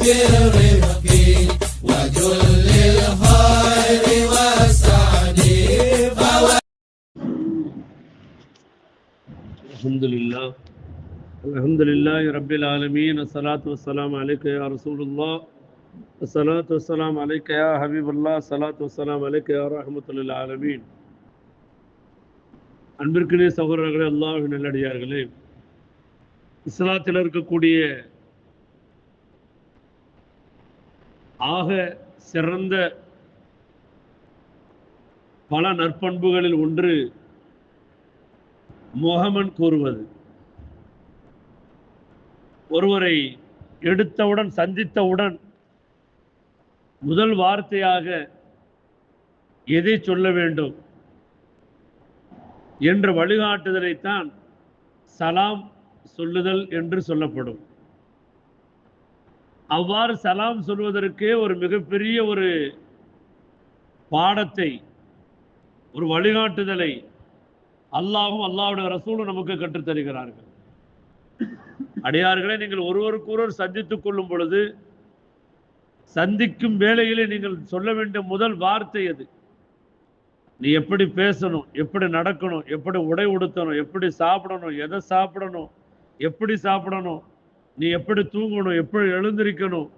بالرفق وجل الخير والسعد الحمد لله الحمد لله رب العالمين الصلاة والسلام عليك يا رسول الله الصلاة والسلام عليك يا حبيب الله الصلاة والسلام عليك يا رحمة للعالمين அன்பிற்குரிய சகோதரர்களே அல்லாஹ் நல்லடியார்களே இஸ்லாத்தில் இருக்கக்கூடிய ஆக சிறந்த பல நற்பண்புகளில் ஒன்று முகமன் கூறுவது. ஒருவரை எடுத்தவுடன் சந்தித்தவுடன் முதல் வார்த்தையாக எதை சொல்ல வேண்டும் என்ற வழிகாட்டுதலைத்தான் சலாம் சொல்லுதல் என்று சொல்லப்படும். அவ்வாறு சலாம் சொல்வதற்கு ஒரு மிகப்பெரிய ஒரு பாடத்தை ஒரு வழிகாட்டுதலை அல்லாஹும் அல்லாவுடைய ரசூலும் நமக்கு கற்றுத் தருகிறார்கள். நீங்கள் ஒருவருக்கொருவர் சந்தித்துக் கொள்ளும் பொழுது சந்திக்கும் வேளையிலே நீங்கள் சொல்ல வேண்டிய முதல் வார்த்தை அது நீ எப்படி பேசணும் எப்படி நடக்கணும் எப்படி உடை உடுத்தணும் எப்படி சாப்பிடணும் எதை சாப்பிடணும் எப்படி சாப்பிடணும் நீ எப்படி தூங்கணும் எப்படி எழுந்திருக்கணும்?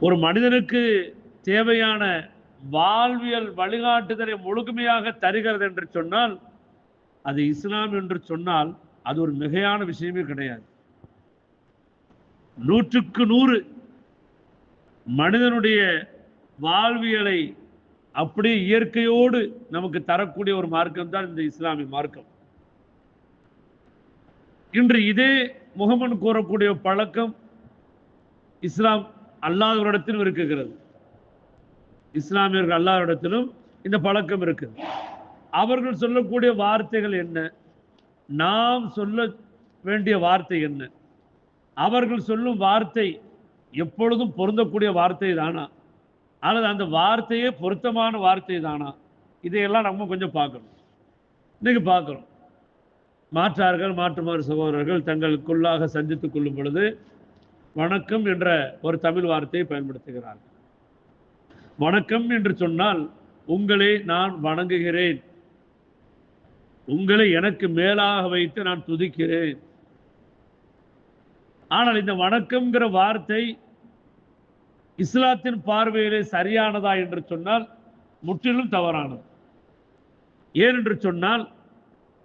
ஒரு மனிதனுக்கு தேவையான வாழ்வியல் வழிகாட்டுதலை முழுமையாக தருகிறது என்று சொன்னால் அது இஸ்லாம் என்று சொன்னால் அது ஒரு மிகையான விஷயமே கிடையாது. நூற்றுக்கு நூறு மனிதனுடைய வாழ்வியலை அப்படியே இயற்கையோடு நமக்கு தரக்கூடிய ஒரு மார்க்கம் தான் இந்த இஸ்லாமிய மார்க்கம். இன்று இதே முகமன் கூறக்கூடிய பழக்கம் இஸ்லாம் அல்லாதவரிடத்திலும் இருக்குகிறது. இஸ்லாமியர்கள் அல்லாதவரிடத்திலும் இந்த பழக்கம் இருக்குது. அவர்கள் சொல்லக்கூடிய வார்த்தைகள் என்ன? நாம் சொல்ல வேண்டிய வார்த்தை என்ன? அவர்கள் சொல்லும் வார்த்தை எப்பொழுதும் பொருந்தக்கூடிய வார்த்தை தானா? அல்லது அந்த வார்த்தையே பொருத்தமான வார்த்தை தானா? இதையெல்லாம் நம்ம கொஞ்சம் பார்க்கணும். இன்னைக்கு பார்க்குறோம். மாற்றார்கள் மாற்றுமாறு சகோதரர்கள் தங்களுக்குள்ளாக சந்தித்துக் கொள்ளும் பொழுது வணக்கம் என்ற ஒரு தமிழ் வார்த்தையை பயன்படுத்துகிறார்கள். வணக்கம் என்று சொன்னால் உங்களை நான் வணங்குகிறேன். உங்களை எனக்கு மேலாக வைத்து நான் துதிக்கிறேன். ஆனால் இந்த வணக்கம்ங்கிற வார்த்தை இஸ்லாத்தின் பார்வையிலே சரியானதா என்று சொன்னால் முற்றிலும் தவறானது. ஏனென்று சொன்னால்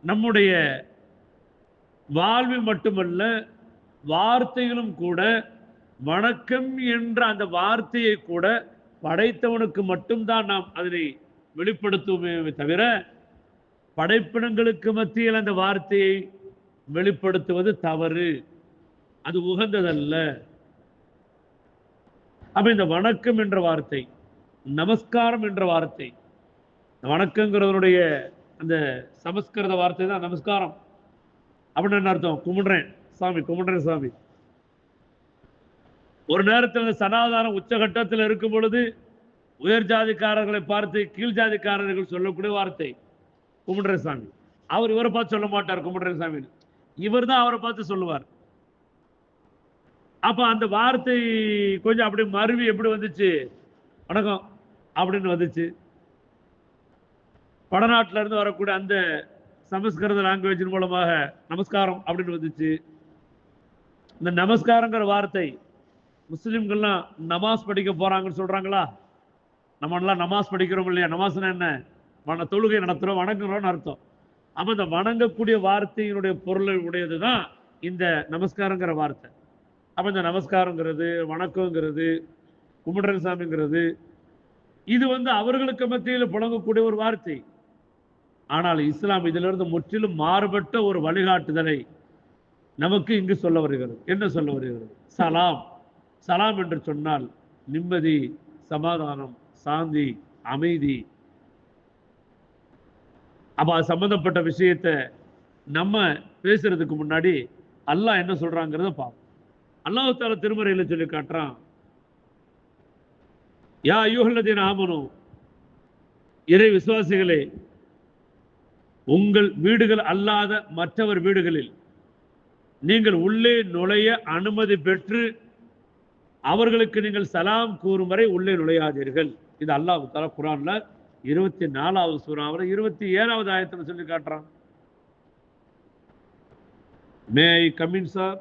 நம்முடைய வாழ்வில் மட்டுமல்ல வார்த்தையிலும் கூட வணக்கம் என்ற அந்த வார்த்தையை கூட படைத்தவனுக்கு மட்டும்தான் நாம் அதனை வெளிப்படுத்துவோமே தவிர படைப்பினங்களுக்கு மத்தியில் அந்த வார்த்தையை வெளிப்படுத்துவது தவறு. அது உகந்ததல்ல. அப்ப இந்த வணக்கம் என்ற வார்த்தை நமஸ்காரம் என்ற வார்த்தை வணக்கங்கிறதனுடைய அந்த சமஸ்கிருத வார்த்தை தான் நமஸ்காரம். அப்படின்னு என்ன அர்த்தம். கும்பிடுறேன். சாமி கும்பிடுறேன் சாமி. ஒரு நேரத்தில் சனாதானம் உச்சகட்டத்தில் இருக்கும் பொழுது உயர் ஜாதிக்காரர்களை பார்த்து கீழ் ஜாதிக்காரர்கள் சொல்லக்கூடிய வார்த்தை. கும்பிடுறேன் சாமி. அவர் இவரை பார்த்து சொல்ல மாட்டார் கும்பிடுறேன் சாமி. இவர் தான் அவரை பார்த்து சொல்லுவார். அப்ப அந்த வார்த்தை கொஞ்சம் அப்படி மருவி எப்படி வந்துச்சு? வணக்கம். அப்படின்னு வந்துச்சு. வடநாட்டிலேருந்து வரக்கூடிய அந்த சமஸ்கிருத லாங்குவேஜின் மூலமாக நமஸ்காரம் அப்படின்னு வந்துச்சு. இந்த நமஸ்காரங்கிற வார்த்தை முஸ்லீம்கள்லாம் நமாஸ் படிக்க போகிறாங்கன்னு சொல்கிறாங்களா நம்மளாம் நமாஸ் படிக்கிறோம் இல்லையா? நமாஸ்னா என்ன? மன தொழுகை நடத்துகிறோம் வணங்குறோம்னு அர்த்தம். ஆமாம் இந்த வணங்கக்கூடிய வார்த்தையினுடைய பொருளை உடையது தான் இந்த நமஸ்காரங்கிற வார்த்தை. அப்போ இந்த நமஸ்காரங்கிறது வணக்கங்கிறது கும்பிடுறன் சாமிங்கிறது இது வந்து அவர்களுக்கு மத்தியில் புழங்கக்கூடிய ஒரு வார்த்தை. ஆனால் இஸ்லாம் இதிலிருந்து முற்றிலும் மாறுபட்ட ஒரு வழிகாட்டுதலை நமக்கு இங்கு சொல்ல வருகிறது. என்ன சொல்ல வருகிறது? சலாம். சலாம் என்று சொன்னால் நிம்மதி சமாதானம் சாந்தி அமைதி. அப்போ அது சம்பந்தப்பட்ட விஷயத்தை நம்ம பேசுறதுக்கு முன்னாடி அல்லாஹ் என்ன சொல்றாங்கிறத பார்ப்போம். அல்லாஹால திருமறையில் சொல்லி காட்டுறான். யா ஐயோகல்லதீன் ஆமனும் இறை விசுவாசிகளே உங்கள் வீடுகள் அல்லாத மற்றவர் வீடுகளில் நீங்கள் உள்ளே நுழைய அனுமதி பெற்று அவர்களுக்கு நீங்கள் சலாம் கூறும் வரை உள்ளே நுழையாதீர்கள். இது அல்லாஹ் தஆலா குரான்ல இருபத்தி நாலாவது சூறாவில் இருபத்தி ஏழாவது ஆயத்தில் சொல்லி காட்டுறான். May I come in sir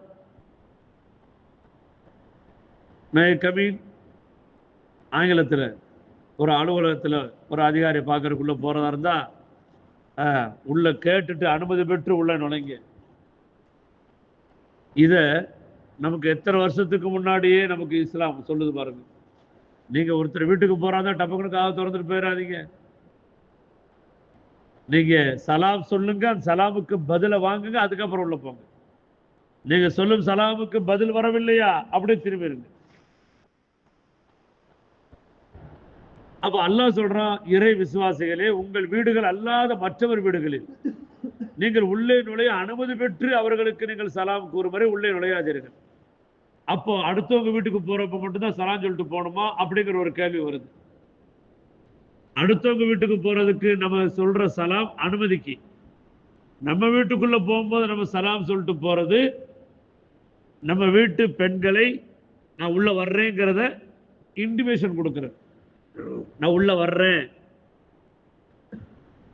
may I come in ஆங்கிலத்தில் ஒரு அலுவலகத்தில் ஒரு அதிகாரி பார்க்கறதுக்குள்ள போறதா இருந்தா உள்ள கேட்டுட்டு அனுமதி பெற்று உள்ள நுழைங்க. இத நமக்கு எத்தனை வருஷத்துக்கு முன்னாடியே நமக்கு இஸ்லாம் சொல்லுது பாருங்க. நீங்க ஒருத்தர் வீட்டுக்கு போறாதான் டப்புக்குன்னு காவை திறந்துட்டு போயிடாதீங்க நீங்க சலாம் சொல்லுங்க அந்த சலாமுக்கு பதில வாங்குங்க அதுக்கப்புறம் உள்ள போங்க. நீங்க சொல்லும் சலாமுக்கு பதில் வரவில்லையா அப்படியே திரும்பிடுங்க அப்ப அல்லாஹ் சொல்றான் இறை விசுவாசிகளே உங்கள் வீடுகள் அல்லாத மற்றவர் வீடுகளில். நீங்கள் உள்ளே நுழைய அனுமதி பெற்று அவர்களுக்கு நீங்கள் சலாம் கூறும் வரை உள்ளே நுழையாதீர்கள். அப்போ அடுத்தவங்க வீட்டுக்கு போறப்ப மட்டும்தான் சலாம் சொல்லிட்டு போகணுமா? அப்படிங்கிற ஒரு கேள்வி வருது. அடுத்தவங்க வீட்டுக்கு போறதுக்கு நம்ம சொல்ற சலாம் அனுமதிக்கு. நம்ம வீட்டுக்குள்ள போகும்போது நம்ம சலாம் சொல்லிட்டு போறது நம்ம வீட்டு பெண்களை நான் உள்ள வர்றேங்கிறத இன்டிமேஷன் கொடுக்குறேன் நான் உள்ள வர்றேன்.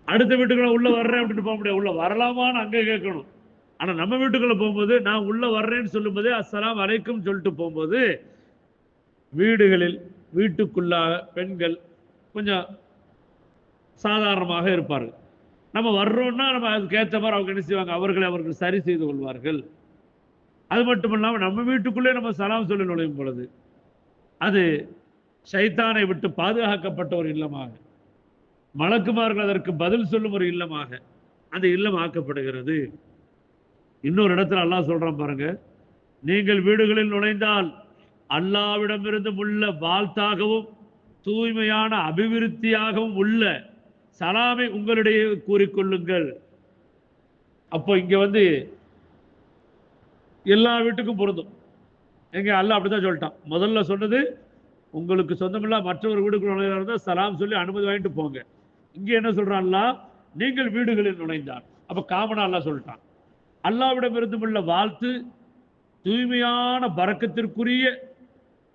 அடுத்த வீட்டுக்குள்ள உள்ள வர்றேன் அப்படின்னு போக முடியாது. உள்ள வரலாமான்னு அங்கே கேட்கணும். ஆனா நம்ம வீட்டுக்குள்ள போகும்போது நான் உள்ள வர்றேன்னு சொல்லும்போது அஸ்லாம் வரைக்கும் சொல்லிட்டு போகும்போது வீடுகளில் வீட்டுக்குள்ளாக பெண்கள் கொஞ்சம் சாதாரணமாக இருப்பார்கள். நம்ம வர்றோம்னா நம்ம அதுக்கேற்ற மாதிரி அவங்க என்ன செய்வாங்க? அவர்களை அவர்கள் சரி செய்து கொள்வார்கள். அது மட்டும் இல்லாமல் நம்ம வீட்டுக்குள்ளே நம்ம சலாம் சொல்லி நுழையும் பொழுது அது ஷைத்தானை விட்டு பாதுகாக்கப்பட்ட ஒரு இல்லமாக. மலக்குமார்கள் அதற்கு பதில் சொல்லும் ஒரு இல்லமாக. அந்த இல்லம் ஆக்கப்படுகிறது. இன்னொரு இடத்துல அல்லாஹ் சொல்றான் பாருங்க நீங்கள் வீடுகளில் நுழைந்தால் அல்லாவிடமிருந்து உள்ள வாழ்த்தாகவும் தூய்மையான அபிவிருத்தியாகவும் உள்ள சலாமை உங்களிடையே கூறிக்கொள்ளுங்கள். அப்போ இங்க வந்து எல்லா வீட்டுக்கும் பொருந்தும். எங்க அல்லாஹ் அப்படிதான் சொல்லிட்டான். முதல்ல சொன்னது உங்களுக்கு சொந்தமில்லா மற்றவர் வீடுக்குள் நுழையாக இருந்தால் சலாம் சொல்லி அனுமதி வாங்கிட்டு போங்க. இங்கே என்ன சொல்றான்ல நீங்கள் வீடுகளில் நுழைந்தார் அப்போ காமனா அல்லாஹ் சொல்லிட்டான். அல்லாவிடமிருந்து உள்ள வாழ்த்து தூய்மையான பறக்கத்திற்குரிய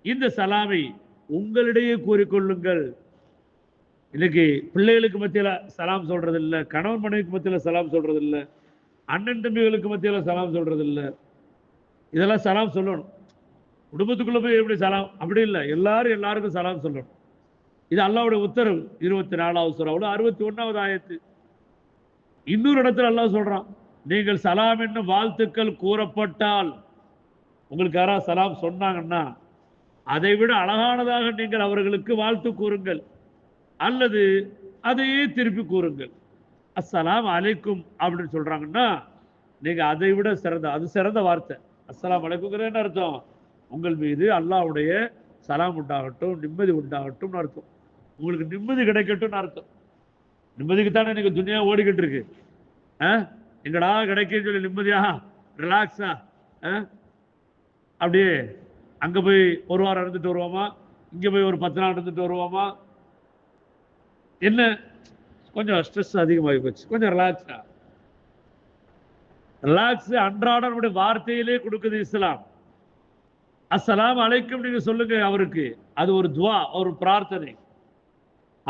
இந்த சலாமை உங்களிடையே கூறிக்கொள்ளுங்கள். இன்னைக்கு பிள்ளைகளுக்கு மத்தியில் சலாம் சொல்கிறது இல்லை கணவன் மனைவிக்கு மத்தியில் சலாம் சொல்கிறது இல்லை அண்ணன் தம்பிகளுக்கு மத்தியில் சலாம் சொல்கிறது இல்லை இதெல்லாம் சலாம் சொல்லணும். குடும்பத்துக்குள்ள போய் எப்படி சலாம்? அப்படி இல்லை. எல்லாரும் எல்லாருக்கும் சலாம் சொல்லணும். இது அல்லாவுடைய உத்தரவு. இருபத்தி நாலாவது சூறாவில் அறுபத்தி ஒன்றாவது ஆயத்து. இன்னொரு இடத்துல அல்லாஹ் சொல்கிறான் நீங்கள் சலாம் என்னும் வாழ்த்துக்கள் கூறப்பட்டால் உங்களுக்கு யாராவது சலாம் சொன்னாங்கன்னா அதை விட அழகானதாக நீங்கள் அவர்களுக்கு வாழ்த்து கூறுங்கள். அல்லது அதையே திருப்பி கூறுங்கள். அஸ்ஸலாம் அலைக்கும் அப்படின்னு சொல்கிறாங்கன்னா நீங்கள் அதை விட சிறந்த அது சிறந்த வார்த்தை. அஸ்ஸலாம் அலைக்குங்கிறது என்ன அர்த்தம். உங்கள் மீது அல்லாஹ்வுடைய சலாம் உண்டாகட்டும் நிம்மதி உண்டாகட்டும்னு அர்த்தம். உங்களுக்கு நிம்மதி கிடைக்கட்டும்னு அர்த்தம். நிம்மதிக்கு தானே இன்னைக்கு துணியா ஓடிக்கிட்டு இருக்கு ஆ? எங்கடா கிடைக்குன்னு சொல்லி நிம்மதியா ரிலாக்ஸா அப்படியே அங்க போய் ஒரு வாரம் இருந்துட்டு வருவோமா? இங்க போய் ஒரு பத்து நாள் இருந்துட்டு வருவோமா? என்ன? கொஞ்சம் ஸ்ட்ரெஸ் அதிகமாகி போச்சு. கொஞ்சம் ரிலாக்ஸா ரிலாக்ஸ் அன்றாட நம்முடைய வார்த்தையிலே கொடுக்குது இஸ்லாம். அஸ்ஸலாம் அலைக்கும் நீங்க சொல்லுங்க அவருக்கு. அது ஒரு துவா ஒரு பிரார்த்தனை.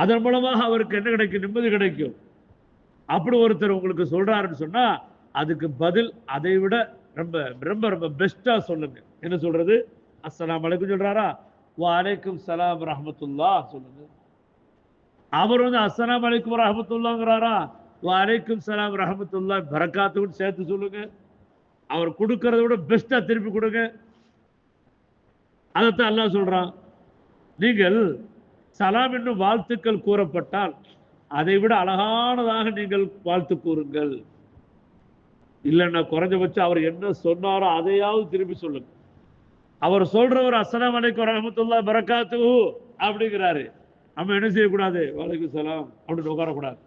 அதன் மூலமாக அவருக்கு என்ன கிடைக்கும்? நிம்மதி கிடைக்கும். அப்படி ஒருத்தர் உங்களுக்கு சொல்றாருன்னு சொன்னா அதுக்கு பதில் அதை விட ரொம்ப ரொம்ப ரொம்ப பெஸ்டா சொல்லுங்க. என்ன சொல்றது? அஸ்ஸலாம் அலைக்கும் சொல்றாரா? வலைக்கும் அலைக்கும் சலாம் ரஹமத்துல்லா சொல்லுங்க. அவர் வந்து அஸ்ஸலாம் அலைக்கும் ரஹமத்துல்லாங்கிறாரா வலைக்கும் அலைக்கும் சலாம் ரஹமத்துல்லா பரக்காத்துக்கும் சேர்த்து சொல்லுங்க. அவர் கொடுக்கறத விட பெஸ்டா திருப்பி கொடுங்க. அதைத்தான் அல்லாஹ் சொல்கிறான் நீங்கள் சலாம் என்னும் வாழ்த்துக்கள் கூறப்பட்டால் அதை விட அழகானதாக நீங்கள் வாழ்த்து கூறுங்கள். இல்லைன்னா குறைஞ்சபட்சம் அவர் என்ன சொன்னாரோ அதையாவது திரும்பி சொல்லுங்க. அவர் சொல்றவர் அஸ்லாம் அலைக்கும் ரஹமத்துல்லா பரக்காத்து அப்படிங்கிறாரு. நம்ம என்ன செய்யக்கூடாது? வலைக்கும் சலாம் அப்படின்னு உட்காரக்கூடாது.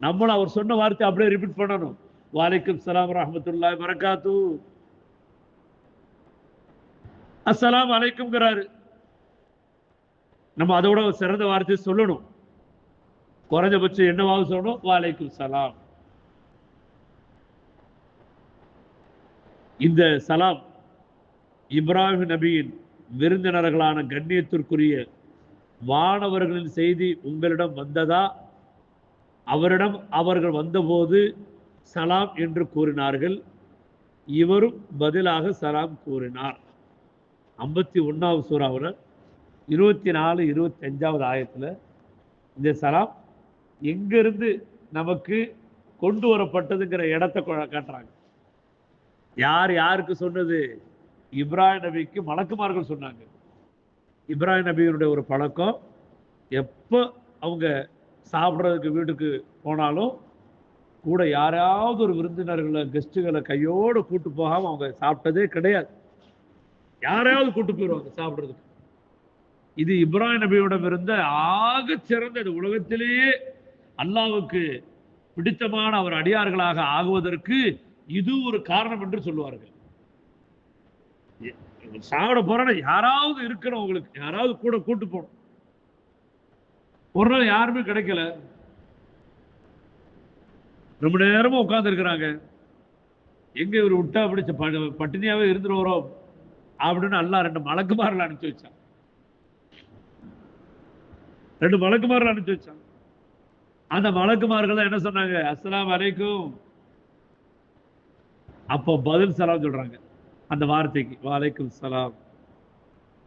நம்மளும் அவர் சொன்ன வார்த்தை அப்படியே ரிப்பீட் பண்ணணும். வாலைக்கும் சலாம் ரஹமத்துல்லா பரக்காத்து அஸ்ஸலாம் அலைக்கும்ங்கிறாரு நம்ம அதோட ஒரு சிறந்த வார்த்தையை சொல்லணும். குறைஞ்சபட்சம் என்னவாவது சொல்லணும்? வாலைக்கும் சலாம். இந்த சலாம் இப்ராஹிம் நபியின் விருந்தினர்களான கண்ணியத்திற்குரிய மாணவர்களின் செய்தி உங்களிடம் வந்ததா? அவரிடம் அவர்கள் வந்தபோது சலாம் என்று கூறினார்கள். இவரும் பதிலாக சலாம் கூறினார். ஐம்பத்தி ஒன்றாவது சூறாவில் இருபத்தி நாலு இருபத்தி அஞ்சாவது ஆயத்தில் இந்த சலாம் எங்கிருந்து நமக்கு கொண்டு வரப்பட்டதுங்கிற இடத்தை கொ- காட்டுறாங்க. யார் யாருக்கு சொன்னது? இப்ராஹிம் நபிக்கு மலக்குமார்கள் சொன்னாங்க. இப்ராஹிம் நபியினுடைய ஒரு பழக்கம் எப்போ அவங்க சாப்பிட்றதுக்கு வீட்டுக்கு போனாலும் கூட யாராவது ஒரு விருந்தினர்களை கெஸ்ட்டுகளை கையோடு கூட்டு போகாமல் அவங்க சாப்பிட்டதே கிடையாது. யாரையாவது கூட்டு போயிடுவாங்க சாப்பிட்றதுக்கு. இது இப்ராஹிம் நபியிடம் இருந்த ஆக சிறந்தது. உலகத்திலேயே அல்லாவுக்கு பிடித்தமான அவர் அடியார்களாக ஆகுவதற்கு இது ஒரு காரணம் என்று சொல்லுவார்கள். சாப்பிட போறேன்னா யாராவது இருக்கணும் உங்களுக்கு. யாராவது கூட கூட்டு போகணும். ஒரு நாள் யாருமே கிடைக்கல. ரொம்ப நேரமா உட்கார்ந்து இருக்கிறாங்க எங்க இவர் விட்டா பிடிச்ச ப- பட்டினியாவே இருந்துட்டு வரோம் அப்படின்னு அல்லா ரெண்டு மலக்குமாரில் அனுப்பிச்சு வச்சான். ரெண்டு மலக்குமாரில் அனுப்பிச்சு வச்சான். அந்த மலக்குமார்கள் என்ன சொன்னாங்க? அஸ்லாம் வரைக்கும் அப்போ பதில் சலாம் சொல்றாங்க. அந்த வார்த்தைக்கு வாலைக்கும் சலாம்.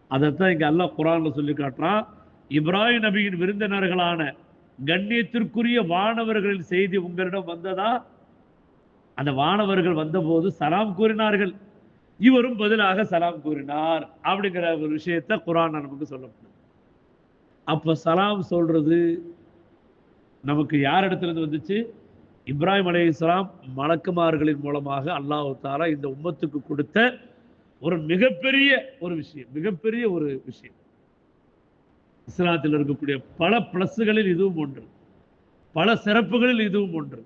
அதைத்தான் இங்க அல்லாஹ் குரான்ல சொல்லி காட்டுறான். இப்ராஹிம் நபியின் விருந்தினர்களான கண்ணியத்திற்குரிய வானவர்களின் செய்தி உங்களிடம் வந்ததா? அந்த வானவர்கள் வந்தபோது சலாம் கூறினார்கள். இவரும் பதிலாக சலாம் கூறினார் அப்படிங்கிற ஒரு விஷயத்தை குரான் நமக்கு சொல்லப்படுது அப்போ சலாம் சொல்றது நமக்கு யார் இடத்துலேருந்து வந்துச்சு? இப்ராஹிம் அலைஹிஸ்ஸலாம் மலக்குமார்களின் மூலமாக அல்லாஹு தாலா இந்த உம்மத்துக்கு கொடுத்த ஒரு மிகப்பெரிய ஒரு விஷயம் மிகப்பெரிய ஒரு விஷயம். இஸ்லாத்தில் இருக்கக்கூடிய பல பிளஸ்களில் இதுவும் ஒன்று. பல சிறப்புகளில் இதுவும் ஒன்று.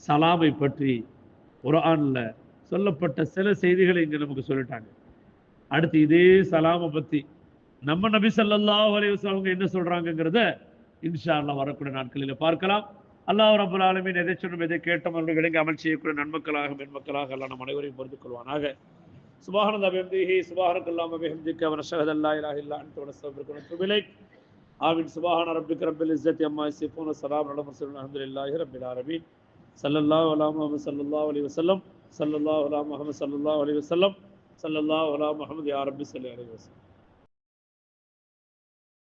சலாமை பற்றி குர்ஆன்ல சொல்லப்பட்ட சில செய்திகளை இங்க நமக்கு சொல்லிட்டாங்க. அடுத்து இதே சலாமை பத்தி. நம்ம நபி சல்லா அலைஹி அவங்க என்ன சொல்றாங்கங்கிறத இன்ஷா அல்லாஹ் வரக்கூடிய நாட்களில் பார்க்கலாம். அல்லாஹ் ரபுல் ஆலமின் எதை சொன்னும் எதை கேட்டோம் அவர்கள் விளங்கி அமல் செய்யக்கூடிய நன்மக்களாக மென்மக்களாக எல்லாம் நம் அனைவரையும் பொறுத்துக் கொள்வானாக. சுபஹான அபிஹி சுபஹானக அல்லாஹும்ம அபிஹம்திக்க வ நஷ்ஹது அல்லா இலாஹ இல்லா அன்த ஆவின் நஸ்தக்ஃபிருக வ நத்துபு இலைக். ரப்பில் இஸ்ஸத்தி அம்மா யசிஃபூன் வ ஸலாமுன் அலல் முர்சலீன் அல்ஹம்துலில்லாஹி ரப்பில் ஆலமீன். ஸல்லல்லாஹு அலா முஹம்மது சல்லல்லா உலா முகமது வஸல்லம். அலி வசல்லம் சல்லல்லா உலா முகமது யாரபி சல்லி அலி வசல்லம்